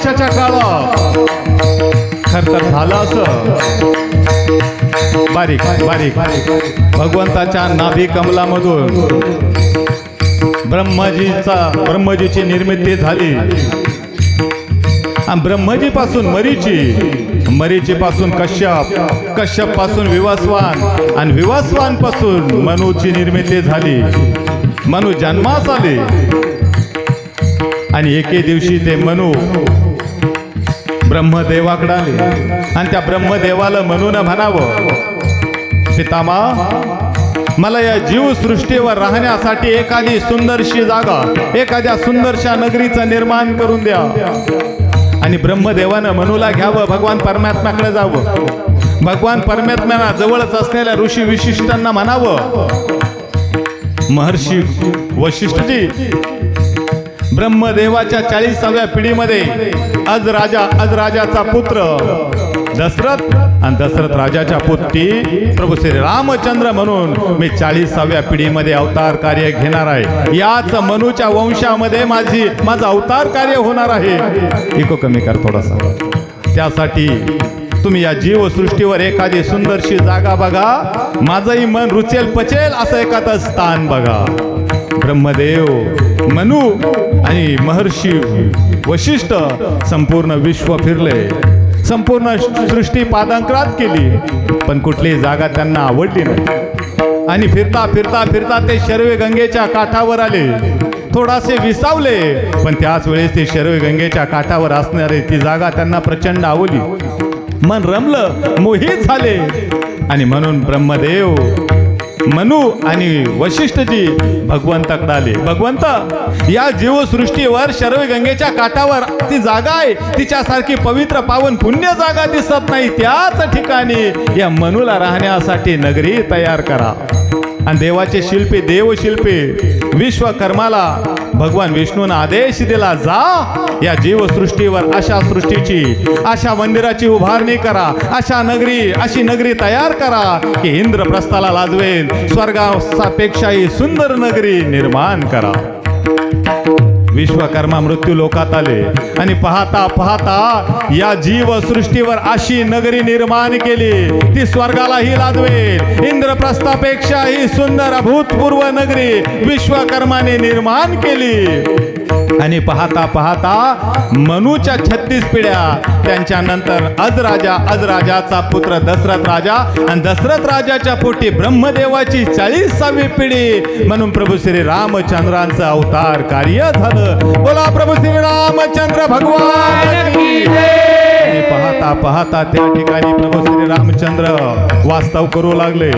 वर्षाच्या काळात. खर तर झालं असं. बारीक बारीक. भगवंताच्या नाभी कमलामधून ब्रह्मजीचा ब्रह्मजीची निर्मिती झाली. आणि ब्रह्मजी पासून मरीची मरीची पासून कश्यप कश्यपपासून विवासवान आणि विवासवानपासून मनूची निर्मिती झाली. मनू जन्मास आले. आणि एके दिवशी ते मनू ब्रह्मदेवाकडे आले. आणि त्या ब्रह्मदेवाला म्हणून म्हणावं सीतामा मला या जीवसृष्टीवर राहण्यासाठी एखादी सुंदरशी जागा एखाद्या सुंदरशा नगरीचं निर्माण करून द्या. आणि ब्रह्मदेवानं मनूला घ्यावं भगवान परमात्म्याकडे जावं. भगवान परमात्म्याला जवळच असलेल्या ऋषी विशिष्टांना म्हणावं महर्षी वशिष्ठजी ब्रह्मदेवाच्या चाळीसाव्या पिढीमध्ये अज राजा अज राजाचा पुत्र दशरथ आणि दशरथ राजाच्या पुत्री प्रभू श्री रामचंद्र म्हणून मी चाळीसाव्या पिढीमध्ये अवतार कार्य घेणार आहे. याच मनूच्या वंशामध्ये माझी माझं अवतार कार्य होणार आहे. इको कमी कर थोडासा. त्यासाठी तुम्ही या जीवसृष्टीवर एखादी सुंदरशी जागा बघा. माझंही मन रुचेल पचेल असं एखादं स्थान बघा. ब्रह्मदेव मनू आणि महर्षी वशिष्ठ संपूर्ण विश्व फिरले. संपूर्ण सृष्टी पादांकरात केली पण कुठलीही जागा त्यांना आवडली नाही. आणि फिरता फिरता फिरता ते शर्वे गंगेच्या काठावर आले. थोडासे विसावले पण त्याच वेळेस ते शर्वे गंगेच्या काठावर असणारे ती जागा त्यांना प्रचंड आवडली. मन रमलं मोहित झाले. आणि म्हणून ब्रह्मदेव मनू आणि वशिष्ठजी भगवंताकडे आले. भगवंत या जीवसृष्टीवर शर्व गंगेच्या काठावर ती जागा आहे. तिच्यासारखी पवित्र पावन पुण्य जागा दिसत नाही. त्याच ठिकाणी या मनूला राहण्यासाठी नगरी तयार करा. आणि देवाचे शिल्पी देवशिल्पी विश्वकर्माला भगवान विष्णून आदेश दिला जा. या जीवसृष्टीवर अशा सृष्टीची अशा मंदिराची उभारणी करा. अशा नगरी अशी नगरी तयार करा की इंद्रप्रस्थाला लाजवेल. स्वर्गापेक्षाही सुंदर नगरी निर्माण करा. विश्वकर्मा मृत्यू लोकात आले. आणि पाहता पाहता या जीव सृष्टीवर अशी नगरी निर्माण केली. ती स्वर्गालाही लादवेल. इंद्रप्रस्थापेक्षाही सुंदर अभूतपूर्व नगरी विश्वकर्माने निर्माण केली. आणि पाहता पाहता मनूच्या छत्तीस पिढ्या त्यांच्या नंतर अजराजा अजराजाचा पुत्र दशरथ राजा. आणि दशरथ राजाच्या पोटी ब्रह्मदेवाची चाळीसावी पिढी. म्हणून प्रभू श्री रामचंद्रांचं अवतार कार्य झालं. बोला प्रभू श्री रामचंद्र भगवान पाहता पाहता त्या ठिकाणी प्रभू श्री रामचंद्र वास्तव करू लागले.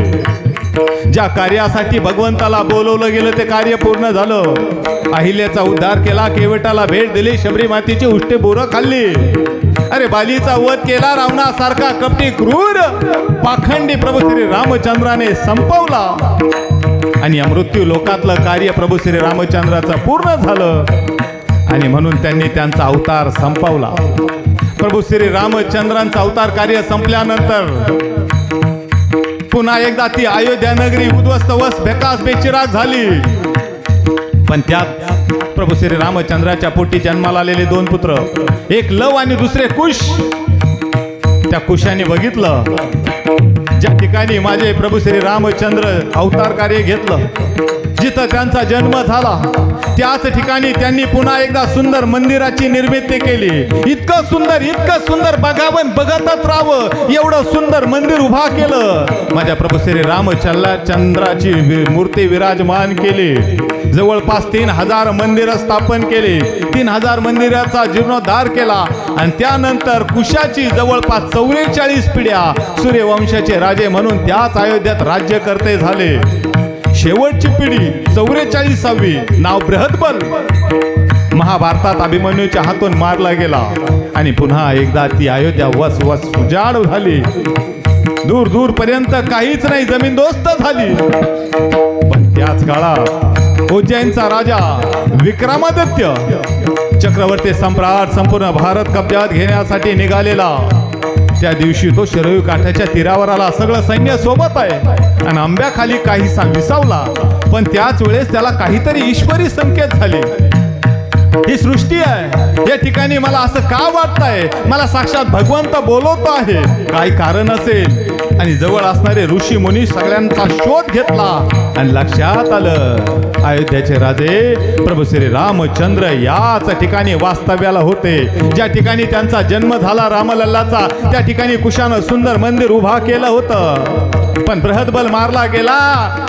ज्या कार्यासाठी भगवंताला बोलवलं गेलं ते कार्य पूर्ण झालं. अहिल्याचा उद्धार केला केवटाला भेट दिली शबरी मातीची उष्टे बोरं खाल्ली. अरे बालीचा वध केला रावणासारखा कपटी क्रूर पाखंडी प्रभू श्री रामचंद्राने संपवला. आणि या मृत्यू लोकातलं कार्य प्रभू श्री रामचंद्राचं पूर्ण झालं. आणि म्हणून त्यांनी त्यांचा अवतार संपवला. प्रभू श्री रामचंद्रांचा अवतार कार्य संपल्यानंतर पुन्हा एकदा ती अयोध्या नगरी उद्ध्वस्त वस बेकास बेचिराग झाली. पण त्यात प्रभू श्री रामचंद्राच्या पोटी जन्माला आलेले दोन पुत्र एक लव आणि दुसरे कुश. त्या कुशाने बघितलं. ज्या ठिकाणी माझे प्रभू श्री रामचंद्र अवतार कार्य घेतलं जिथं त्यांचा जन्म झाला त्याच ठिकाणी त्यांनी पुन्हा एकदा सुंदर मंदिराची निर्मिती केली. इतकं सुंदर इतकं सुंदर बघावं बघतच राहावं एवढं सुंदर मंदिर उभा केलं. माझ्या प्रभू श्री रामचल्ला चंद्राची मूर्ती विराजमान केली. जवळपास तीन हजार मंदिरं स्थापन केली. तीन हजार मंदिराचा जीर्णोद्धार केला आणि त्यानंतर कुशाची जवळपास चौवेचाळीस पिढ्या सूर्यवंशाचे राजे म्हणून त्याच अयोध्यात राज्यकर्ते झाले. शेवटची पिढी चौवेचाळीसावी नाव बृहदबल महाभारतात अभिमन्यूच्या हातून मारला गेला. आणि पुन्हा एकदा ती अयोध्या वस वस उजाड झाली. दूर दूर पर्यंत काहीच नाही जमीन दोस्त झाली. पण त्याच काळात उज्जैनचा राजा विक्रमादित्य चक्रवर्ती सम्राट संपूर्ण भारत कब्जात घेण्यासाठी निघालेला. त्या दिवशी तो शरयू काठाच्या तीरावर आला सगळं सैन्य सोबत आहे. आणि आंब्याखाली काहीसा विसावला. पण त्याच वेळेस त्याला काहीतरी ईश्वरी संकेत झाले. ही सृष्टी आहे. या ठिकाणी मला असं का वाटतंय? मला साक्षात भगवंत बोलवतो आहे. काय कारण असेल. आणि जवळ असणारे ऋषी मुनी सगळ्यांचा शोध घेतला. आणि लक्षात आलं अयोध्याचे राजे प्रभू श्री रामचंद्र याच ठिकाणी वास्तव्याला होते. ज्या ठिकाणी त्यांचा जन्म झाला रामलल्लाचा त्या ठिकाणी कुशानं सुंदर मंदिर उभा केलं होतं. पण बृहदबल मारला गेला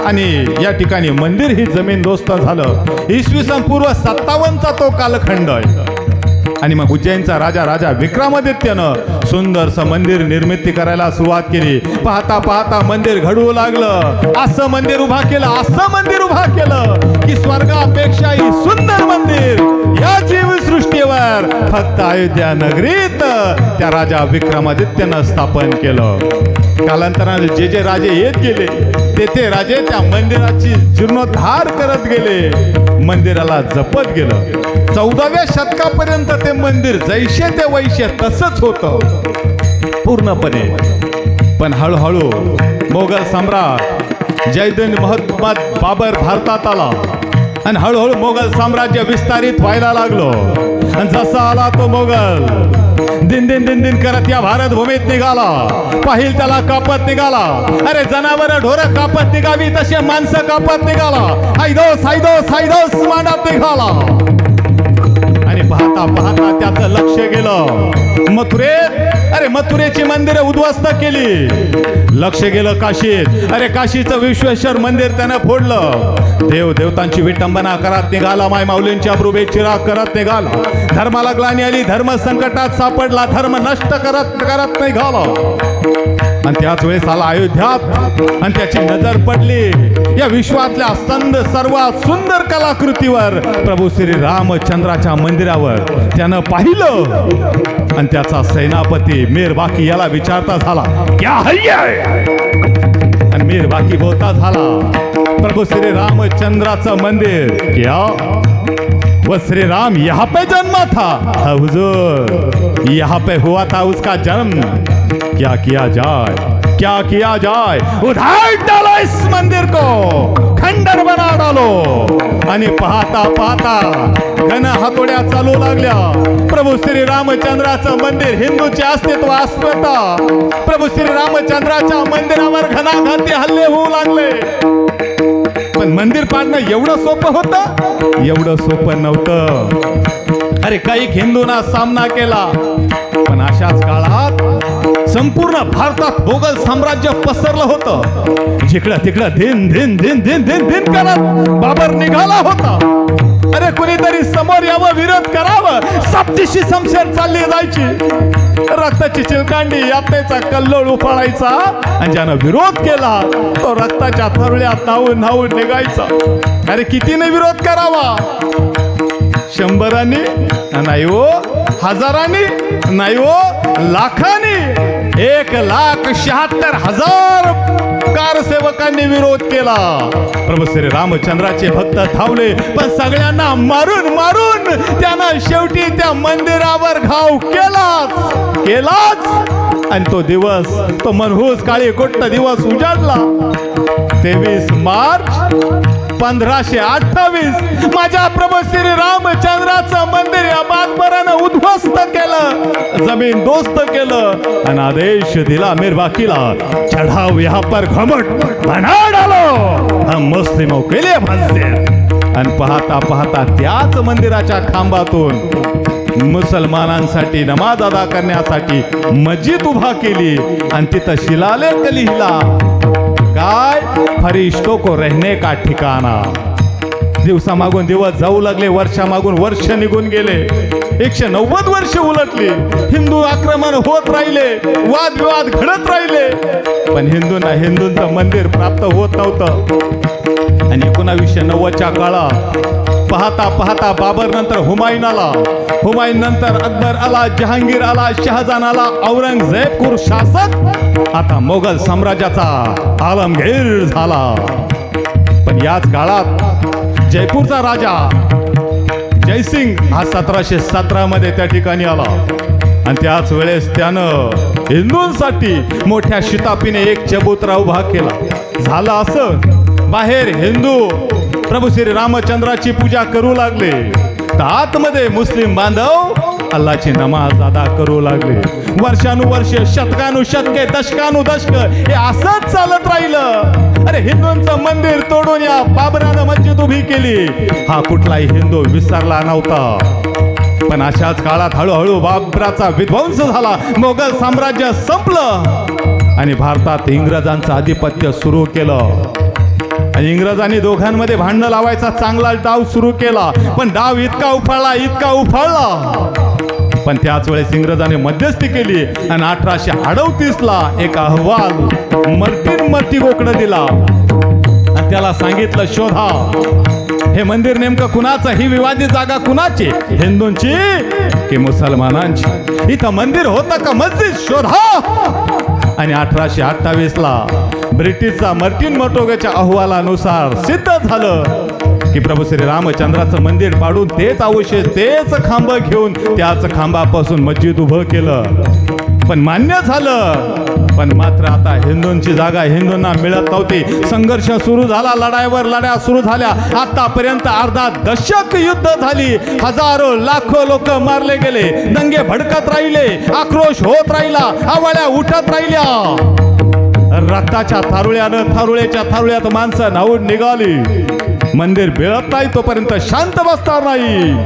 आणि या ठिकाणी मंदिर ही जमीन दोस्त झालं. इसवी सन पूर्व सत्तावन्नचा तो कालखंड आहे. आणि मग उज्जैनचा राजा राजा विक्रमादित्यनं सुंदरसं मंदिर निर्मिती करायला सुरुवात केली. पाहता पाहता मंदिर घडवू लागलं. असं मंदिर उभा केलं असं मंदिर उभा केलं की स्वर्गापेक्षाही सुंदर मंदिर. या जीवसृष्टीवर फक्त अयोध्या नगरीत त्या राजा विक्रमादित्यनं स्थापन केलं. कालांतराने जे जे राजे येत गेले ते ते राजे त्या मंदिराची जीर्णोद्धार करत गेले मंदिराला जपत गेलं. चौदाव्या शतकापर्यंत ते मंदिर जैसे ते वैसे तसंच होतं. पूर्णपणे. पण हळूहळू मोगल सम्राट जयदन महत्मा बाबर भारतात आला. आणि हळूहळू मोगल साम्राज्य विस्तारित व्हायला लागलो. आणि जसा आला तो मोगल. दिन दिन दिन दिन करत या भारत भूमीत निघाला. पाहिल त्याला कापत निघाला. अरे जनावर ढोर कापत निघावी तसे माणसं कापत निघाला. हायदोस हायदोस हायदोस मांडात निघाला. आणि पाहता पाहता त्याचं लक्ष गेलं. मथुरेत अरे मथुरेची मंदिरे उद्ध्वस्त केली. लक्ष गेलं काशीत. अरे काशीचं विश्वेश्वर मंदिर त्यानं फोडलं. देव देवतांची विटंबना करत निघाला माय माऊलींच्या अब्रुबे चिराग करत निघाला. धर्माला ग्लानी आली धर्म संकटात सापडला धर्म नष्ट करत करत निघाला. आणि त्याच वेळेस आला अयोध्यात. आणि त्याची नजर पडली. या विश्वातल्या संद सर्वात सुंदर कलाकृतीवर प्रभू श्री रामचंद्राच्या मंदिरावर त्यानं पाहिलं. आणि त्याचा सेनापती मीर बाकी याला विचारता झाला क्या आणि मीर बाकी बोलता झाला प्रभू श्री रामचंद्राचं मंदिर. क्या? वो श्री राम यहाँ पे जन्मा था। हुजूर यहाँ पे हुआ था उसका जन्म। क्या किया जाए? क्या किया जाए? उधार डालो इस मंदिर को। खंडर बना आणि पाहता पाहता घन हातोड्या चालू लागल्या. प्रभू श्री रामचंद्राचं मंदिर हिंदूचे अस्तित्व अस्मिता प्रभू श्री रामचंद्राच्या मंदिरावर घनाघाती हल्ले होऊ लागले. पण मंदिर पाडणं एवढं सोपं होतं? एवढं सोपं नव्हतं. काही हिंदूंना सामना केला पण अशाच काळात संपूर्ण भारतात मोगल साम्राज्य पसरलं होतं. जिकडं तिकडं धिन धिन धिन धिन धिन धिन करत बाबर निघाला होता. अरे कुणीतरी समोर यावं विरोध करावं. सापटीशी समशेर चालली जायची. रक्ताची चिलकांडी यात्रेचा कल्लोळ उफाळायचा. आणि ज्यानं विरोध केला तो रक्ताच्या थरळ्यात नाहून नाहून निघायचा. अरे कितीने विरोध करावा? शंभरांनी नाही हो हजारांनी नाही हो लाखांनी. एक लाख शहात्तर हजार कारसेवकांनी विरोध केला. प्रभू श्री रामचंद्राचे भक्त धावले पण सगळ्यांना मारून मारून त्यांना शेवटी त्या मंदिरावर घाव केलाच केलाच. आणि तो दिवस तो मनहूस काळी कोट्ट दिवस उजाडला. तेवीस मार्च पंधराशे अठ्ठावीस. माझ्या प्रभू श्री रामचंद्राचं मंदिर या बागबरानं उद्ध्वस्त केलं. जमीन दोस्त केलं आणि आदेश दिला मिरबाकीला. चढाव या पर घमट बना डालो हम मुस्लिमों के आणि पाहता पाहता त्याच मंदिराच्या खांबातून मुसलमानांसाठी नमाज अदा करण्यासाठी मस्जिद उभा केली. आणि तिथं शिलालेख लिहिला. काय फरिश्तों को रहने का ठिकाणा. दिवसामागून दिवस जाऊ लागले वर्षामागून वर्ष निघून गेले. एकशे नव्वद वर्ष उलटली. हिंदू आक्रमण होत राहिले वादविवाद घडत राहिले. पण हिंदूंना हिंदूंचं मंदिर प्राप्त होत नव्हतं. आणि एकोणावीसशे नव्वदच्या काळात पाहता पाहता बाबर नंतर हुमायून आला. हुमायून नंतर अकबर आला जहांगीर आला शहजान आला औरंगजेबपूर शासक. आता मोगल साम्राज्याचा आलमगीर झाला. पण याच काळात जयपूरचा राजा जयसिंग हा सतराशे सतरा मध्ये त्या ठिकाणी आला. आणि त्याच वेळेस त्यानं हिंदूंसाठी मोठ्या शितापीने एक चबुतरा उभा केला. झालं असं बाहेर हिंदू प्रभू श्री रामचंद्राची पूजा करू लागले. तर आतमध्ये मुस्लिम बांधव अल्लाची नमाज अदा करू लागले. वर्षानुवर्ष शतकानुशतके दशकानुदशक हे असंच चालत राहिलं. अरे हिंदूंचं मंदिर तोडून या बाबरानं मस्जिद उभी केली. हा कुठलाही हिंदू विसरला नव्हता. पण अशाच काळात हळूहळू बाबराचा विध्वंस झाला. मोगल साम्राज्य संपलं. आणि भारतात इंग्रजांचं आधिपत्य सुरू केलं. आणि इंग्रजांनी दोघांमध्ये भांडणं लावायचा चांगला डाव सुरू केला. पण डाव इतका उफाळला इतका उफाळला. पण त्याच वेळेस इंग्रजांनी मध्यस्थी केली आणि अठराशे अडतीस ला एक अहवाल मर्टीन मर्टी गोकडं दिला. आणि त्याला सांगितलं शोधा हे मंदिर नेमकं कुणाचं? ही विवादित जागा कुणाची? हिंदूंची की मुसलमानांची? इथं मंदिर होतं का मस्जिद? शोधा. आणि अठराशे अठ्ठावीस ला ब्रिटिशचा मर्टिन मटोगेच्या अहवालानुसार सिद्ध झालं. की प्रभू श्री रामचंद्राचं मंदिर पाडून तेच अवशेष तेच खांब घेऊन त्याच खांबापासून मस्जिद उभं केलं. पण मान्य झालं. पण मात्र आता हिंदूंची जागा हिंदूंना मिळत नव्हती. संघर्ष सुरू झाला लढाईवर लढ्या सुरू झाल्या. आतापर्यंत अर्धा दशक युद्ध झाली. हजारो लाखो लोक मारले गेले. दंगे भडकत राहिले. आक्रोश होत राहिला. आवळ्या उठत राहिल्या. रक्ताच्या थारुळ्यानं थारुळ्याच्या थारुळ्यात माणसं नावून निघाली. मंदिर मिळत नाही तोपर्यंत शांत बसणार नाही.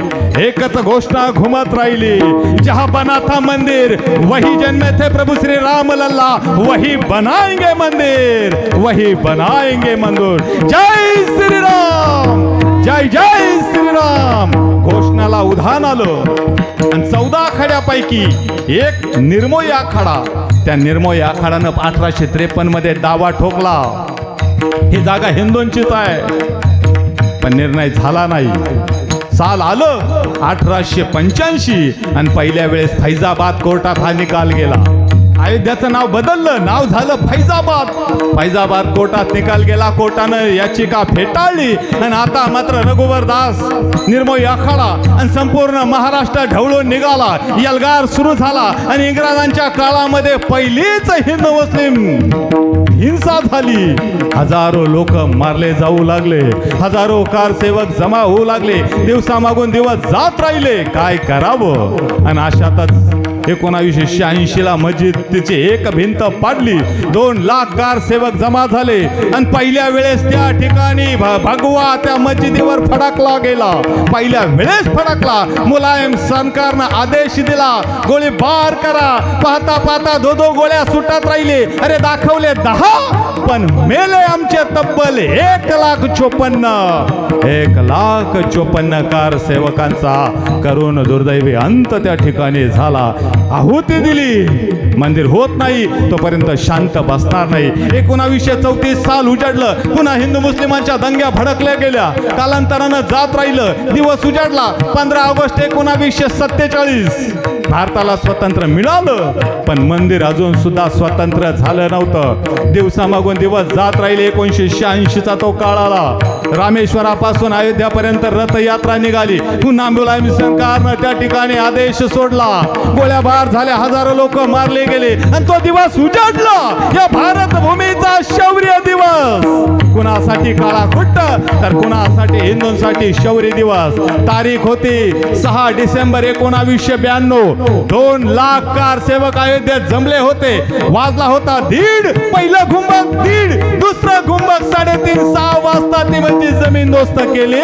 एकच घोषणा घुमत राहिली. जहा बना था मंदिर वही जन्मे थे प्रभू श्री राम लल्ला. वही बनाएंगे मंदिर वही बनाएंगे मंदिर. जय श्री राम जय जय श्रीराम घोषणाला उधाण आलं. आणि चौदा आखाड्यापैकी एक निर्मोय आखाडा. त्या निर्मोय आखाड्यानं अठराशे त्रेपन्नमध्ये दावा ठोकला. ही जागा हिंदूंचीच आहे. पण निर्णय झाला नाही. साल आलं अठराशे पंच्याऐंशी आणि पहिल्या वेळेस फैजाबाद कोर्टात हा निकाल गेला. अयोध्याचं नाव बदललं नाव झालं फैजाबाद. फैजाबाद कोर्टात निकाल गेला कोर्टानं याचिका फेटाळली आणि आता मात्र रघुवर दास निर्मोही आखाडा आणि संपूर्ण महाराष्ट्र ढवळून निघाला. यलगार सुरू झाला आणि इंग्रजांच्या काळामध्ये पहिलीच हिंदू मुस्लिम. हिंसा झाली. हजारो लोक मारले जाऊ लागले. हजारो कारसेवक जमा होऊ लागले. दिवसामागून दिवस जात राहिले. काय करावं? आणि अशातच एकोणावीसशे शहाऐंशीला मस्जिद तिची एक भिंत पाडली. दोन लाख कार सेवक जमा झाले. आणि पहिल्या वेळेस त्या ठिकाणी भगवा त्या मस्जिदीवर फडकला गेला. पहिल्या वेळेस फडकला. मुलायम सरकारनं आदेश दिला. गोळीबार करा. पाहता पाहता दो दो गोळ्या सुटत राहिले. अरे दाखवले दहा पण मेले आमचे तब्बल एक लाख चोपन्न. एक लाख चोपन्न कार सेवकांचा करून दुर्दैवी अंत त्या ठिकाणी झाला. आहुती दिली. मंदिर होत नाही तोपर्यंत शांत बसणार नाही. एकोणावीसशे चौतीस साल उजाडलं पुन्हा हिंदू मुस्लिमांच्या दंग्या भडकल्या गेल्या. कालांतरानं जात राहिलं दिवस उजाडला. पंधरा ऑगस्ट एकोणावीसशे सत्तेचाळीस. भारताला स्वतंत्र मिळालं पण मंदिर अजून सुद्धा स्वतंत्र झालं नव्हतं. दिवसामागून दिवस जात राहिले एकोणीसशे शहाऐंशीचा तो काळ आला रामेश्वरापासून अयोध्यापर्यंत रथयात्रा निघाली. पुन्हा मुलायम सरकारनं त्या ठिकाणी आदेश सोडला. गोळ्याबार झाले हजारो लोक मारले गेले. आणि तो दिवस उजाडला. या भारत भूमीचा शौर्य दिवस. कुणासाठी काळा खुट्ट तर कुणासाठी हिंदूंसाठी शौर्य दिवस. तारीख होती सहा डिसेंबर एकोणावीसशे ब्याण्णव. दोन लाख कार सेवक अयोध्येत जमले होते. वाजला होता दीड. पहिलं घुंबक दीड. दुसरं घुंबक साडेतीन. सहा वाजता ती म्हणजे जमीन दोस्त केली.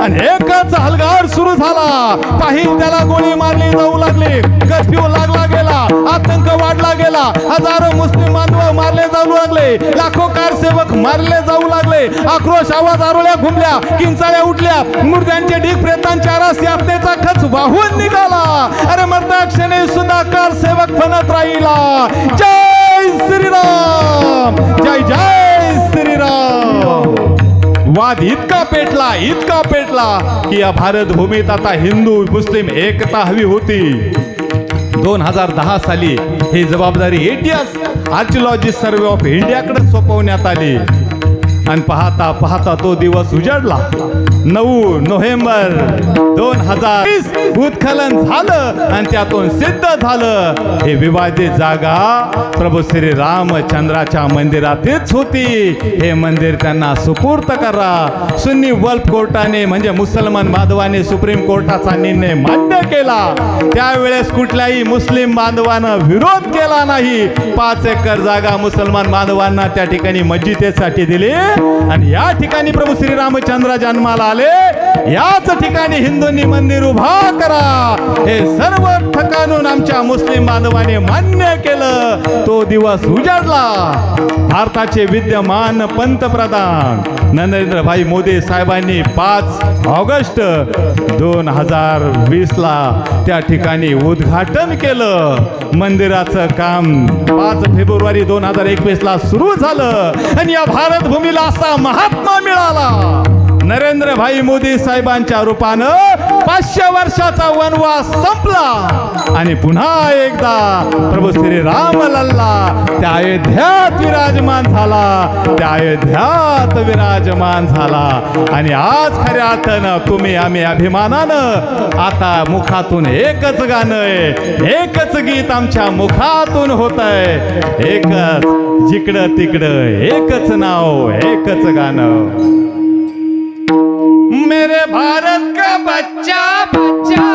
आणि एकच हलगार सुरू झाला. पाहिल त्याला गोळी मारली जाऊ लागली. जीव लागला गेला आतंक वाढला गेला हजारो मुस्लिम बांधव मारले जाऊ लागले लाखो कार सेवक मारले जाऊ लागले आक्रोश आवाज आरोळ्या घुमल्या किंचाळ्या उठल्या मुर्द्यांचे ढीक प्रेतांच्या रस यातनेचा खच वाहून निघाला. अरे मरता क्षणी सुद्धा कार सेवक बनत राहिला. जय श्रीराम जय जय श्रीराम. वाद इतका पेटला इतका पेटला की या भारत भूमीत आता हिंदू मुस्लिम एकता हवी होती. दोन हजार दहा साली ही जबाबदारी एटीएस आर्किओलॉजी सर्वे ऑफ इंडियाकडे सोपवण्यात आली. आणि पाहता पाहता तो दिवस उजाडला. नऊ नोव्हेंबर दोन हजार वीस भूतखलन झालं आणि त्यातून सिद्ध झालं. हे विवादित जागा प्रभू श्री रामचंद्राच्या मंदिरातच होती. हे मंदिर त्यांना सुपूर्त करा. सुन्नी वल्फ कोर्टाने म्हणजे मुसलमान बांधवाने सुप्रीम कोर्टाचा निर्णय मान्य केला. त्यावेळेस कुठल्याही मुस्लिम बांधवानं विरोध केला नाही. पाच एकर जागा मुसलमान बांधवांना त्या ठिकाणी मस्जिदेसाठी दिली. आणि या ठिकाणी प्रभू श्री रामचंद्र जन्माला आले याच ठिकाणी हिंदूंनी मंदिर उभा करा. हे सर्व ठकानून आमच्या मुस्लिम बांधवाने मान्य केलं. तो दिवस उजाडला. भारताचे विद्यमान पंतप्रधान नरेंद्रभाई मोदी साहेबांनी पाच ऑगस्ट दोन हजार वीस ला त्या ठिकाणी उद्घाटन केलं. मंदिराचं काम पाच फेब्रुवारी दोन हजार एकवीस ला सुरू झालं. आणि या भारत भूमीला असा महात्मा मिळाला. नरेंद्रभाई मोदी साहेबांच्या रूपानं पाचशे वर्षाचा वनवास संपला. आणि पुन्हा एकदा प्रभू श्री राम लल्ला त्या अयोध्यात विराजमान झाला. त्या अयोध्यात विराजमान झाला. आणि आज खऱ्या अर्थानं तुम्ही आम्ही अभिमानानं आता मुखातून एकच गाणं आहे. एकच गीत आमच्या मुखातून होत आहे एकच जिकडं तिकडं एकच नाव एकच गाणं. भारत का बच्चा बच्चा।